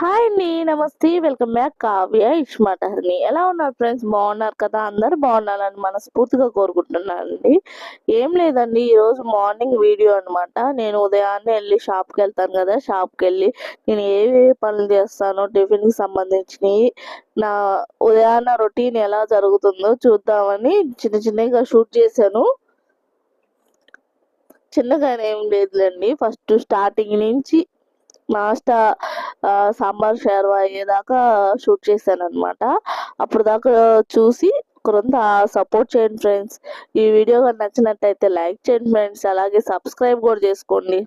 Hi అండి నమస్తే welcome back Kavya ఇష్మాటహర్ని ఎలా ఉన్నారు ఫ్రెండ్స్ బాగున్నారు కదా అందరు? బాగున్నారని మనస్ఫూర్తిగా కోరుకుంటున్నానండి. ఏం లేదండి ఈరోజు మార్నింగ్ వీడియో అన్నమాట. నేను ఉదయాన్నే వెళ్ళి షాప్కి వెళ్తాను కదా. షాప్కి వెళ్ళి నేను ఏవే పనులు చేస్తానో టిఫిన్కి సంబంధించినవి నా ఉదయాన్న రొటీన్ ఎలా జరుగుతుందో చూద్దామని చిన్న చిన్నగా షూట్ చేశాను. చిన్నగానే ఏం లేదులేండి. ఫస్ట్ స్టార్టింగ్ నుంచి లాస్ట్ సాంబార్ షేర్వా అయ్యేదాకా షూట్ చేశాను అనమాట అప్పుడు దాకా చూసి కొంత సపోర్ట్ చేయండి ఫ్రెండ్స్. ఈ వీడియో కానీ నచ్చినట్టయితే లైక్ చేయండి ఫ్రెండ్స్. అలాగే సబ్స్క్రైబ్ కూడా చేసుకోండి.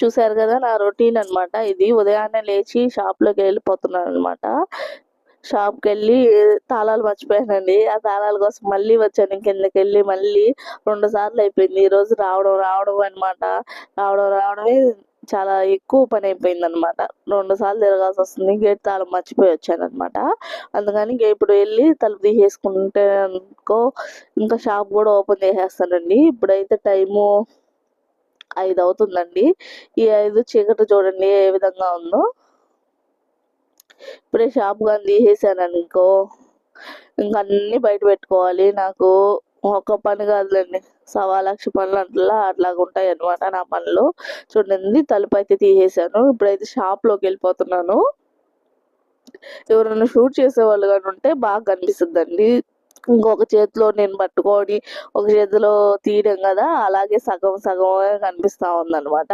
చూశారు కదా నా రొటీన్ అన్నమాట. ఇది ఉదయాన్నే లేచి షాప్లోకి వెళ్ళిపోతున్నాను అనమాట షాప్కి వెళ్ళి తాళాలు మర్చిపోయానండి. ఆ తాళాల కోసం మళ్ళీ వచ్చాను. కిందకి వెళ్ళి మళ్ళీ రెండు సార్లు అయిపోయింది. ఈ రోజు రావడం రావడం అన్నమాట. రావడం రావడమే చాలా ఎక్కువ పని అయిపోయింది అనమాట రెండు సార్లు తిరగాల్సి వస్తుంది. గేట్ తాళం మర్చిపోయి వచ్చాను అనమాట అందుకని ఇంక ఇప్పుడు వెళ్ళి తలుపు తీసేసుకుంటే అనుకో ఇంకా షాప్ కూడా ఓపెన్ చేసేస్తానండి. ఇప్పుడైతే టైము ఐదు అవుతుందండి. ఈ ఐదు చీకటి చూడండి ఏ విధంగా ఉందో. ఇప్పుడే షాప్ కానీ తీసేసాను అనుకో ఇంకా అన్నీ బయట పెట్టుకోవాలి. నాకు ఒక్క పని కాదులేండి. సవా లక్ష పనులు అట్లా అట్లాగా ఉంటాయి అనమాట నా పనులు. చూడండి తలుపు అయితే తీసేసాను ఇప్పుడైతే షాప్లోకి వెళ్ళిపోతున్నాను. ఎవరైనా షూట్ చేసే వాళ్ళు కానీ ఉంటే బాగా కనిపిస్తుందండి. ఇంకొక చేతిలో నేను పట్టుకొని ఒక చేతిలో తీయడం కదా అలాగే సగం సగమే కనిపిస్తా ఉందన్నమాట.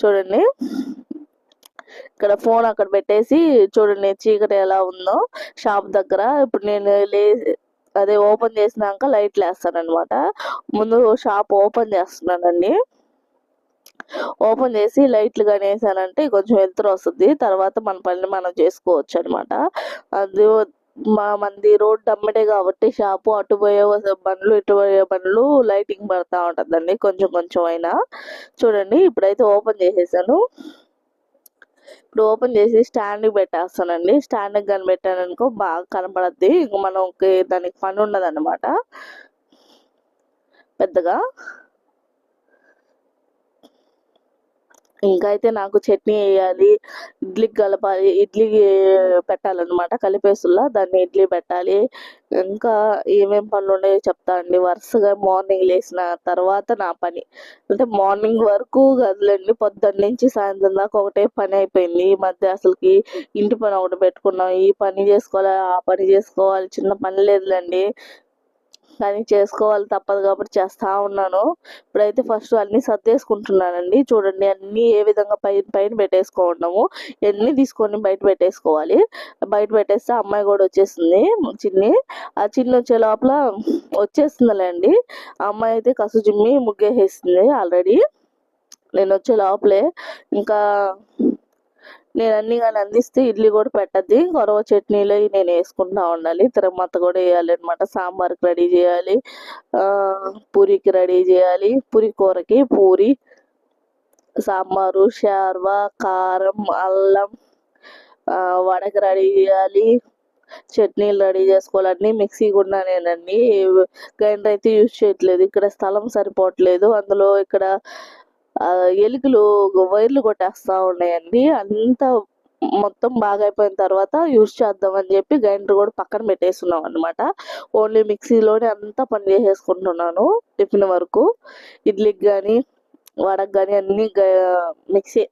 చూడండి. ఇక్కడ ఫోన్ అక్కడ పెట్టేసి చూడండి చీకటి ఎలా ఉందో షాప్ దగ్గర. ఇప్పుడు నేను లే అదే ఓపెన్ చేసినాక లైట్లు వేస్తాను అనమాట ముందు షాప్ ఓపెన్ చేస్తున్నానండి ఓపెన్ చేసి లైట్లు కానీ వేసానంటే కొంచెం వెలుతురు వస్తుంది. తర్వాత మన పని మనం చేసుకోవచ్చు అనమాట అది మా మంది రోడ్ అమ్మటే కాబట్టి షాపు అటు పోయే బండ్లు ఇటు పోయే బండ్లు లైటింగ్ పడతా ఉంటుందండి. కొంచెం కొంచెం అయినా. చూడండి ఇప్పుడైతే ఓపెన్ చేసేసాను. ఇప్పుడు ఓపెన్ చేసి స్టాండ్కి పెట్టేస్తానండి. స్టాండ్కి కానీ పెట్టాను అనుకో బాగా కనపడద్ది. ఇంక మనకి దానికి పని ఉండదు అనమాట పెద్దగా. ఇంకా అయితే నాకు చట్నీ వేయాలి ఇడ్లీకి కలపాలి ఇడ్లీ పెట్టాలన్నమాట కలిపేసుల్లా దాన్ని ఇడ్లీ పెట్టాలి. ఇంకా ఏమేం పనులు ఉన్నాయో చెప్తా అండి. వరుసగా మార్నింగ్ లేచిన తర్వాత నా పని. అంటే మార్నింగ్ వరకు కదలండి. పొద్దున్న నుంచి సాయంత్రం దాకా ఒకటే పని అయిపోయింది. ఈ మధ్య అసలుకి ఇంటి పని ఒకటి పెట్టుకున్నాం. ఈ పని చేసుకోవాలి ఆ పని చేసుకోవాలి. చిన్న పని లేదులేండి. కానీ చేసుకోవాలి తప్పదు కాబట్టి చేస్తూ ఉన్నాను. ఇప్పుడైతే ఫస్ట్ అన్నీ సర్దేసుకుంటున్నానండి. చూడండి అన్నీ ఏ విధంగా పైన పైన పెట్టేసుకోవడము ఎన్ని తీసుకొని బయట పెట్టేసుకోవాలి. బయట పెట్టేస్తే అమ్మాయి కూడా వచ్చేస్తుంది చిన్ని ఆ చిన్ని వచ్చే లోపల వచ్చేస్తుందిలేండి ఆ అమ్మాయి అయితే కసు జిమ్మి ముగ్గేసేసింది ఆల్రెడీ. నేను వచ్చే లోపలే ఇంకా నేను అన్ని కానీ అందిస్తే ఇడ్లీ కూడా పెట్టద్ది. కొరవ చట్నీలు నేను వేసుకుంటా ఉండాలి. తిరగమత్త కూడా వేయాలి అనమాట సాంబార్కి రెడీ చేయాలి. పూరికి రెడీ చేయాలి. పూరి కూరకి పూరి సాంబారు షార్వా కారం అల్లం వడకి రెడీ చేయాలి. చట్నీలు రెడీ చేసుకోవాలి. మిక్సీ కూడా నేనండి. గ్రైండర్ అయితే యూజ్ చేయట్లేదు. ఇక్కడ స్థలం సరిపోవట్లేదు. అందులో ఇక్కడ ఎలుకలు వైర్లు కొట్టేస్తా ఉన్నాయండి. అంత మొత్తం బాగా అయిపోయిన తర్వాత యూజ్ చేద్దామని చెప్పి గ్రైండర్ కూడా పక్కన పెట్టేస్తున్నాం అనమాట ఓన్లీ మిక్సీలోనే అంతా పని చేసేసుకుంటున్నాను టిఫిన్ వరకు. ఇడ్లీకి కానీ వడకు కానీ అన్ని మిక్సీ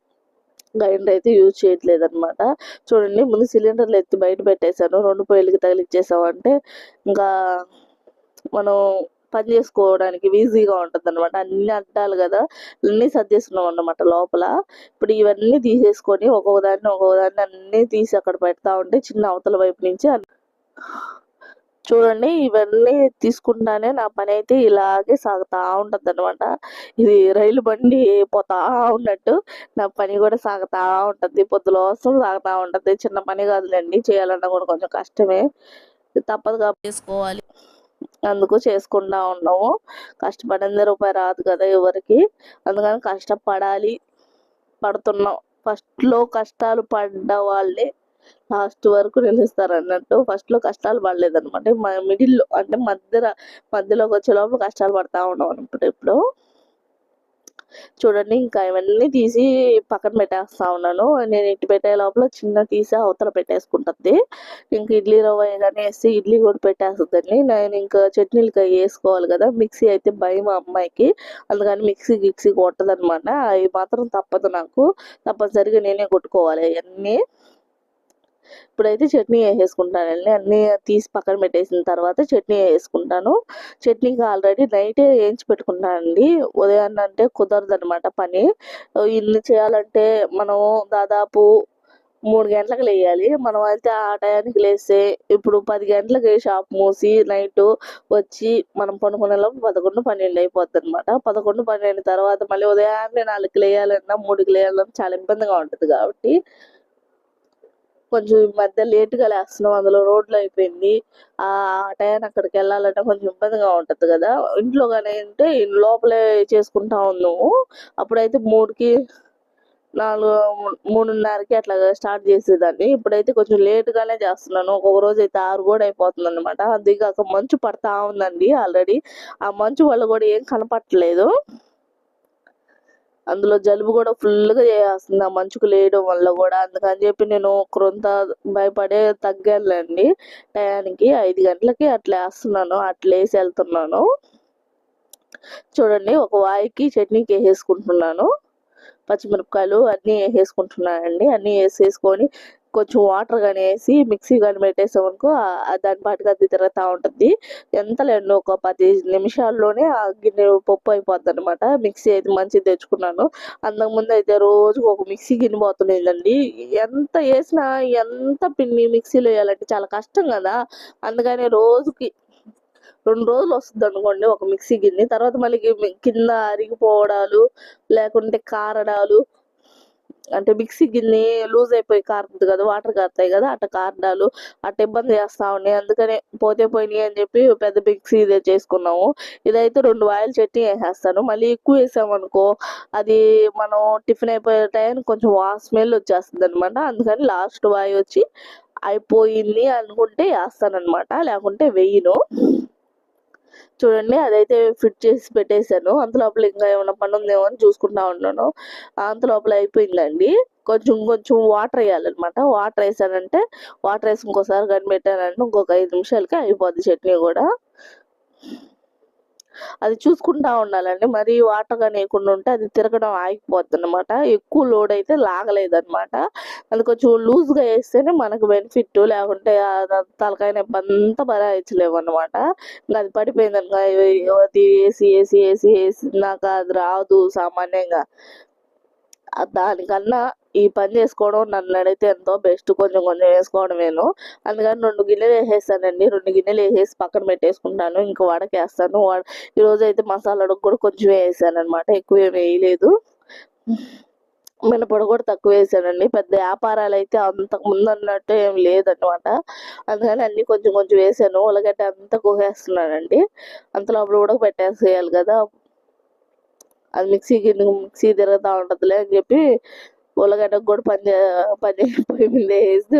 గ్రైండర్ అయితే యూజ్ చేయట్లేదు అనమాట చూడండి ముందు సిలిండర్లు ఎత్తి బయట పెట్టేశాను. రెండు పొయ్యిలకి తగిలిచ్చేసామంటే ఇంకా మనం పని చేసుకోవడానికి ఈజీగా ఉంటుంది అనమాట అన్ని అడ్డాలు కదా అన్నీ సర్దేస్తున్నాం అన్నమాట లోపల. ఇప్పుడు ఇవన్నీ తీసేసుకొని ఒక్కొక్క దాన్ని ఒక్కొక్క దాన్ని అన్నీ తీసి అక్కడ పెడతా ఉంటే చిన్న అవతల వైపు నుంచి చూడండి ఇవన్నీ తీసుకుంటానే నా పని అయితే ఇలాగే సాగుతా ఉంటుంది అనమాట ఇది రైలు బండి పోతా ఉన్నట్టు నా పని కూడా సాగుతా ఉంటది. పొద్దులో వస్తుంది సాగుతా ఉంటది. చిన్న పని కాదులేండి చేయాలన్నా కూడా కొంచెం కష్టమే. తప్పదు కాబట్టి చేసుకోవాలి. అందుకు చేసుకుంటా ఉన్నాము. కష్టపడింది రూపాయి రాదు కదా ఎవరికి. అందుకని కష్టపడాలి పడుతున్నాం. ఫస్ట్లో కష్టాలు పడ్డ వాళ్ళే లాస్ట్ వరకు నిలుస్తారు అన్నట్టు ఫస్ట్లో కష్టాలు పడలేదు అనమాట మిడిల్లో అంటే మధ్య మధ్యలోకి వచ్చే లోపల కష్టాలు పడతా ఉన్నాం అనమాట ఇప్పుడు. చూడండి ఇంకా ఇవన్నీ తీసి పక్కన పెట్టేస్తా ఉన్నాను. నేను ఇటు పెట్టే లోపల చిన్న తీసి అవతల పెట్టేసుకుంటుంది. ఇంక ఇడ్లీ రవ్వ ఏదైనా వేసి ఇడ్లీ కూడా పెట్టేస్తుందండి. నేను ఇంకా చట్నీలకి వేసుకోవాలి కదా మిక్సీ అయితే భయం మా అమ్మాయికి. అందుకని మిక్సీ గిక్సీ కొట్టదనమాట. అవి మాత్రం తప్పదు నాకు. తప్పనిసరిగా నేనే కొట్టుకోవాలి అవన్నీ. ఇప్పుడైతే చట్నీ వేసేసుకుంటానండి. అన్నీ తీసి పక్కన పెట్టేసిన తర్వాత చట్నీ వేసుకుంటాను. చట్నీకి ఆల్రెడీ నైటే వేయించి పెట్టుకుంటానండి ఉదయాన్న అంటే కుదరదు అనమాట పని. ఇన్ని చేయాలంటే మనం దాదాపు మూడు గంటలకు లేయాలి. మనం అయితే ఆ టయానికి లేస్తే ఇప్పుడు పది గంటలకి షాప్ మూసి నైట్ వచ్చి మనం పనుకునేలోపు పదకొండు పన్నెండు అయిపోద్ది అనమాట పదకొండు పన్నెండు తర్వాత మళ్ళీ ఉదయాన్నే నాలుగుకి లేయాలన్నా మూడుకి లేయాలన్నా చాలా ఇబ్బందిగా ఉంటుంది కాబట్టి కొంచెం ఈ మధ్య లేటుగా లేస్తున్నాం. అందులో రోడ్లు అయిపోయింది. ఆ టైం అక్కడికి వెళ్ళాలంటే కొంచెం ఇబ్బందిగా ఉంటుంది కదా. ఇంట్లో కానీ అంటే లోపలే చేసుకుంటా ఉన్నాము. అప్పుడైతే మూడుకి నాలుగు మూడున్నరకి అట్లా స్టార్ట్ చేసేదాన్ని. ఇప్పుడైతే కొంచెం లేట్గానే చేస్తున్నాను. ఒక్కొక్క రోజు అయితే ఆరు కూడా అయిపోతుంది అనమాట కాక మంచు పడతా ఉందండి ఆల్రెడీ. ఆ మంచు వల్ల కూడా ఏం కనపట్టలేదు అందులో జలుబు కూడా ఫుల్గా చేస్తుంది ఆ మంచుకు లేయడం వల్ల కూడా. అందుకని చెప్పి నేను కొంత భయపడే తగ్గానులేండి టయానికి ఐదు గంటలకి అట్లా వేస్తున్నాను. అట్లా వేసి వెళ్తున్నాను. చూడండి ఒక వాయికి చట్నీకి వేసేసుకుంటున్నాను. పచ్చిమిరపకాయలు అన్నీ వేసేసుకుంటున్నానండి. అన్నీ వేసేసుకొని కొంచెం వాటర్ కానీ వేసి మిక్సీ కానీ పెట్టేసామనుకో అనుకో దాని పాటుగా అది తిరుగుతూ ఉంటుంది. ఎంత లేండి ఒక పది నిమిషాల్లోనే ఆ గిన్నె పప్పు అయిపోద్ది అనమాట మిక్సీ అయితే మంచిది తెచ్చుకున్నాను. అంతకుముందు అయితే రోజు ఒక మిక్సీ గిన్నె పోతుండేదండి. ఎంత వేసినా ఎంత పిండి మిక్సీలో వేయాలంటే చాలా కష్టం కదా. అందుకని రోజుకి రెండు రోజులు వస్తుంది అనుకోండి ఒక మిక్సీ గిన్నె. తర్వాత మళ్ళీ కింద అరిగిపోవడాలు లేకుంటే కారడాలు అంటే మిక్సీ గిన్నె లూజ్ అయిపోయి కారుతుంది కదా వాటర్ కారుతాయి కదా అట్ట కారణాలు అట్ట ఇబ్బంది చేస్తా ఉన్నాయి. అందుకనే పోతే పోయినాయి అని చెప్పి పెద్ద మిక్సీ ఇదే చేసుకున్నాము. ఇదైతే రెండు వాయిల్ చట్నీ వేసేస్తాను. మళ్ళీ ఎక్కువ వేసామనుకో అది మనం టిఫిన్ అయిపోయే టైం కొంచెం వా స్మెల్ వచ్చేస్తుంది అనమాట అందుకని లాస్ట్ వాయి వచ్చి అయిపోయింది అనుకుంటే వేస్తాను అనమాట లేకుంటే వెయ్యను చూడండి అదైతే ఫిట్ చేసి పెట్టేశాను. అంత లోపల ఇంకా ఏమైనా పని ఉందేమో అని చూసుకుంటా ఉన్నాను. అంత లోపల అయిపోయిందండి. కొంచెం కొంచెం వాటర్ వేయాలన్నమాట. వాటర్ వేసానంటే వాటర్ వేసి ఇంకోసారి కనిపెట్టానంటే ఇంకొక ఐదు నిమిషాలకి అయిపోద్ది చట్నీ కూడా. అది చూసుకుంటా ఉండాలండి. మరి వాటర్ కానీ వేయకుండా ఉంటే అది తిరగడం ఆగిపోద్ది అనమాట ఎక్కువ లోడ్ అయితే లాగలేదు అనమాట అది కొంచెం లూజ్గా వేస్తేనే మనకు బెనిఫిట్ లేకుంటే ఆ తలకాయ నొప్పి అంతా అనమాట ఇంకా అది పడిపోయింది అనుకో అది వేసి వేసి వేసి వేసి నాకు అది రాదు సామాన్యంగా. దానికన్నా ఈ పని చేసుకోవడం నన్ను అడిగితే ఎంతో బెస్ట్ కొంచెం కొంచెం వేసుకోవడమేను. అందుకని రెండు గిన్నెలు వేసేసానండి రెండు గిన్నెలు వేసేసి పక్కన పెట్టేసుకుంటాను. ఇంకా వడకేస్తాను వడ- ఈరోజు అయితే మసాలా కూడా కొంచెం వేసాను అనమాట ఎక్కువ ఏమి వేయలేదు. మినపొడి కూడా తక్కువ వేసానండి. పెద్ద వ్యాపారాలు అయితే అంతకు ముందు అన్నట్టు ఏం లేదనమాట అందుకని అన్ని కొంచెం కొంచెం వేసాను. ఉల్లగడ్డ అంతా కోసేస్తున్నానండి. అంత లోపల కూడా పెట్టేసేయాలి కదా. అది మిక్సీ గిన్నె మిక్సీ తిరుగుతూ ఉంటుందిలే అని చెప్పి ఉల్లగడ్డకు కూడా పని పని పొయ్యి మీద వేసి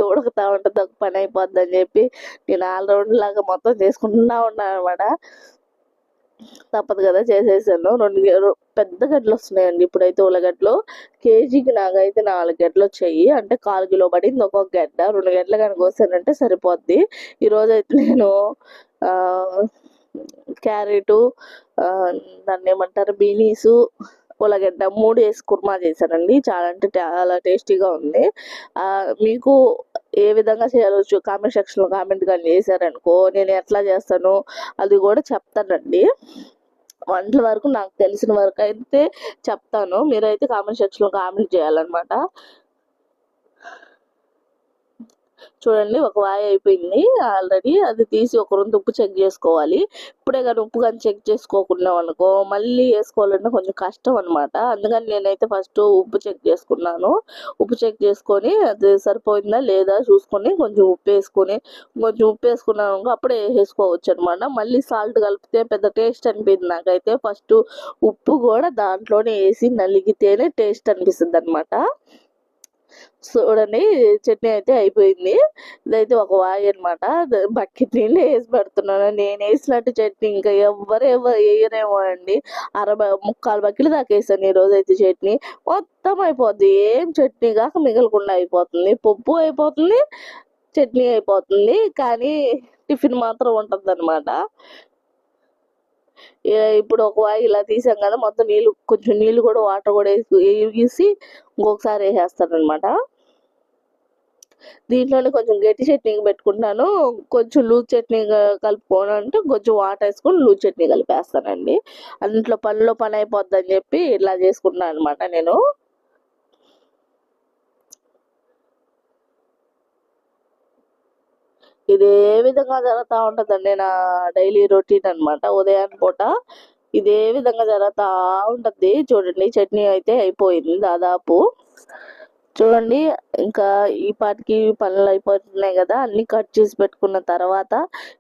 ఉంటుంది. పని అయిపోద్ది అని చెప్పి నేను ఆల్ రౌండ్ లాగా మొత్తం చేసుకుంటూ ఉన్నాను అనమాట తప్పదు కదా చేసేసాను రెండు పెద్ద గడ్డలు వస్తున్నాయండి ఇప్పుడైతే ఉల్లగడ్డలు కేజీకి నాకైతే నాలుగు గడ్డలు వచ్చాయి అంటే కాలు కిలో పడింది ఒక్కొక్క గడ్డ. రెండు గడ్డలు కనుక కోసానంటే సరిపోద్ది. ఈరోజైతే నేను క్యారెటు దాన్ని ఏమంటారు బీనీసు ఉల్లగడ్డ మూడు వేసి కుర్మా చేశానండి. చాలా అంటే చాలా టేస్టీగా ఉంది. మీకు ఏ విధంగా చేయాలో కామెంట్ సెక్షన్లో కామెంట్ కానీ చేశారనుకో నేను ఎట్లా చేస్తాను? అది కూడా చెప్తానండి. వంటల వరకు నాకు తెలిసిన వరకు అయితే చెప్తాను. మీరైతే కామెంట్ సెక్షన్లో కామెంట్ చేయాలన్నమాట. చూడండి ఒక వాయి అయిపోయింది. ఆల్రెడీ అది తీసి ఒక రెండు ఉప్పు చెక్ చేసుకోవాలి. ఇప్పుడే కానీ ఉప్పు కానీ చెక్ చేసుకోకున్నాం అనుకో మళ్ళీ వేసుకోవాలంటే కొంచెం కష్టం అనమాట అందుకని నేనైతే ఫస్ట్ ఉప్పు చెక్ చేసుకున్నాను. ఉప్పు చెక్ చేసుకొని అది సరిపోయిందా లేదా చూసుకొని కొంచెం ఉప్పు వేసుకొని కొంచెం ఉప్పు వేసుకున్నాను అనుకో అప్పుడే వేసుకోవచ్చు అనమాట మళ్ళీ సాల్ట్ కలిపితే పెద్ద టేస్ట్ అనిపించింది నాకైతే. ఫస్ట్ ఉప్పు కూడా దాంట్లోనే వేసి నలిగితేనే టేస్ట్ అనిపిస్తుంది అనమాట చూడండి చట్నీ అయితే అయిపోయింది. ఇదైతే ఒక వాయి అనమాట బకెట్ నీళ్ళు వేసి పెడుతున్నాను. నేను వేసినట్టు చట్నీ ఇంకా ఎవ్వరు ఎవరు వేయరేమో అండి. అరవై ముక్కాలు బకెట్లు దాకా వేసాను ఈ అయితే చట్నీ. మొత్తం అయిపోద్ది. ఏం చట్నీ కాక మిగలకుండా అయిపోతుంది. పప్పు అయిపోతుంది చట్నీ అయిపోతుంది. కానీ టిఫిన్ మాత్రం ఉంటుంది అనమాట ఇప్పుడు ఒక వాయి ఇలా తీసాం కదా మొత్తం నీళ్ళు కొంచెం నీళ్ళు కూడా వాటర్ కూడా వేసి వేసి ఇంకొకసారి వేసేస్తాను అనమాట దీంట్లోనే కొంచెం గట్టి చట్నీ పెట్టుకుంటాను కొంచెం లూజ్ చట్నీ కలుపుకోనంటే కొంచెం వాటర్ వేసుకొని లూజ్ చట్నీ కలిపేస్తానండి. అందులో పనిలో పని అయిపోద్ది అని చెప్పి ఇలా చేసుకుంటాను అనమాట నేను. ఇదే విధంగా జరుగుతూ ఉంటుందండి నా డైలీ రొటీన్ అనమాట ఉదయాన్ని పూట ఇదే విధంగా జరుగుతూ ఉంటుంది. చూడండి చట్నీ అయితే అయిపోయింది దాదాపు. చూడండి ఇంకా ఈ పాటికి పనులు అయిపోతున్నాయి కదా అన్ని కట్ చేసి పెట్టుకున్న తర్వాత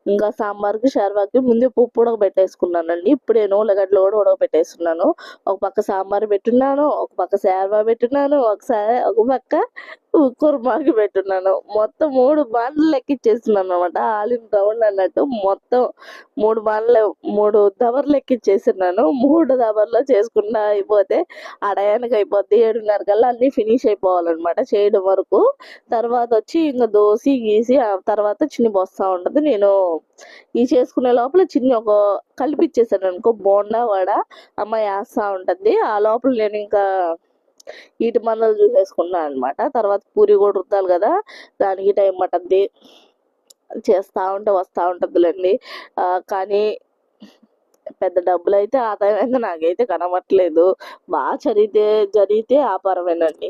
ఇంకా సాంబార్కి షర్వాకి ముందే పప్పు ఉడకబెట్టేసుకున్నానండి. నేను ఉల్లగడ్డలు కూడా ఉడకబెట్టేస్తున్నాను ఒక పక్క సాంబార్ పెట్టున్నాను ఒక పక్క శార్వా పెట్టున్నాను ఒకసారి ఒక పక్క కుర్మాకి పెట్టున్నాను. మొత్తం మూడు బాండ్లు లెక్కిచ్చేస్తున్నాను అనమాట ఆల్ ఇన్ రౌండ్ అన్నట్టు మొత్తం మూడు బాండ్లు మూడు దవర్లు ఎక్కిచ్చేస్తున్నాను మూడు దబర్లో చేసుకుంటా అయిపోతే అడయానికి అయిపోద్ది. ఏడున్నర కల్లా అన్నీ ఫినిష్ అయిపోవాలన్నమాట చేయడం వరకు. తర్వాత వచ్చి ఇంకా దోసి గీసి ఆ తర్వాత చిన్ని బొస్తా ఉంటుంది. నేను ఈ చేసుకునే లోపల చిన్ని ఒక కలిపిచ్చేసాను అనుకో బోండా వడ అమ్మ వేస్తా ఉంటుంది. ఆ లోపల నేను ఇంకా ఇటు మందలు చూసేసుకున్నాను అనమాట తర్వాత పూరి కూడా రుద్దాలి కదా దానికి టైం పట్టద్ది. చేస్తూ ఉంటే వస్తూ ఉంటుందిలేండి. కానీ పెద్ద డబ్బులు అయితే ఆదాయం అయితే నాకైతే కనబట్టలేదు. బాగా చదివితే జరిగితే ఆపారమేనండి.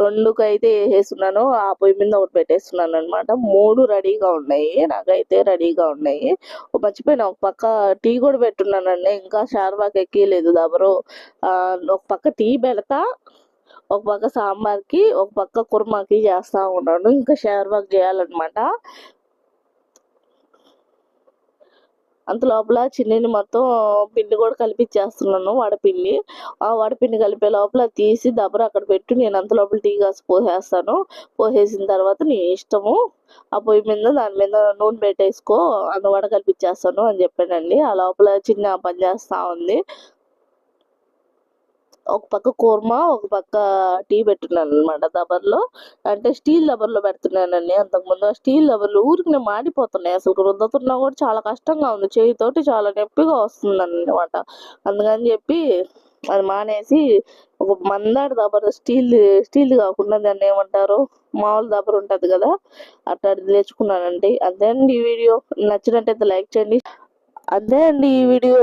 రెండుకైతే వేసేస్తున్నాను ఆ పొయ్యి మీద ఒకటి పెట్టేస్తున్నాను అనమాట మూడు రెడీగా ఉన్నాయి నాకైతే రెడీగా ఉన్నాయి. మర్చిపోయినా మర్చిపోయిన ఒక పక్క టీ కూడా పెట్టున్నానండి ఇంకా షార్వాకి ఎక్కలేదు దబరు. ఒక పక్క టీ పెడతా ఒక పక్క సాంబార్కి ఒక పక్క కుర్మాకి చేస్తా ఉన్నాను ఇంకా షేర్వాక్ చేయాలన్నమాట. అంత లోపల చిన్నిని మొత్తం పిండి కూడా కలిపిచ్చేస్తున్నాను వడపిండి ఆ వడపిండి కలిపే లోపల తీసి దబర అక్కడ పెట్టి నేను అంత లోపల టీ కాసి పోసేస్తాను. పోసేసిన తర్వాత నీ ఇష్టము ఆ పొయ్యి మీద దాని మీద నూనె పెట్టేసుకో అందు వడ కలిపిచ్చేస్తాను అని చెప్పానండి ఆ లోపల చిన్న పని చేస్తా ఉంది. ఒక పక్క కూర్మా ఒక పక్క టీ పెట్టున్నాను అనమాట దబర్లో. అంటే స్టీల్ దబర్లో పెడుతున్నానండి అంతకుముందు. ఆ స్టీల్ దబర్లు ఊరికి మాడిపోతున్నాయి. అసలు రుద్దుతున్నా కూడా చాలా కష్టంగా ఉంది. చేయితోటి చాలా నొప్పిగా వస్తుంది అనమాట అందుకని చెప్పి అది మానేసి ఒక మందాడి దబర్ స్టీల్ స్టీల్ కాకుండా దాన్ని ఏమంటారు? మామూలు దబర్ ఉంటుంది కదా? అట్లాంటిది తెచ్చుకున్నానండి అంతేనండి ఈ వీడియో. నచ్చినట్టయితే లైక్ చేయండి. అంతే అండి ఈ వీడియో.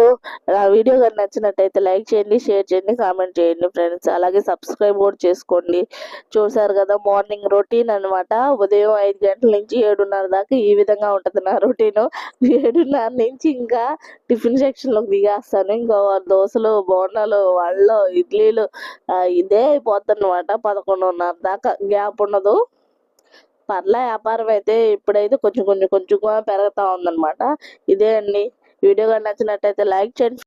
నా వీడియో కానీ నచ్చినట్టయితే లైక్ చేయండి షేర్ చేయండి కామెంట్ చేయండి ఫ్రెండ్స్. అలాగే సబ్స్క్రైబ్ కూడా చేసుకోండి. చూసారు కదా మార్నింగ్ రొటీన్ అన్నమాట. ఉదయం ఐదు గంటల నుంచి ఏడున్నర దాకా ఈ విధంగా ఉంటుంది నా రొటీన్. ఏడున్నర నుంచి ఇంకా టిఫిన్ సెక్షన్లోకి దిగేస్తాను. ఇంకా దోశలు బోండాలు వాళ్ళు ఇడ్లీలు ఇదే అయిపోతుందన్నమాట పదకొండున్నర దాకా గ్యాప్ ఉండదు. పర్ల వ్యాపారం అయితే ఇప్పుడైతే కొంచెం కొంచెం కొంచెంగా పెరుగుతూ ఉందన్నమాట. ఇదే అండి. వీడియో కానీ నచ్చినట్టయితే లైక్ చేయండి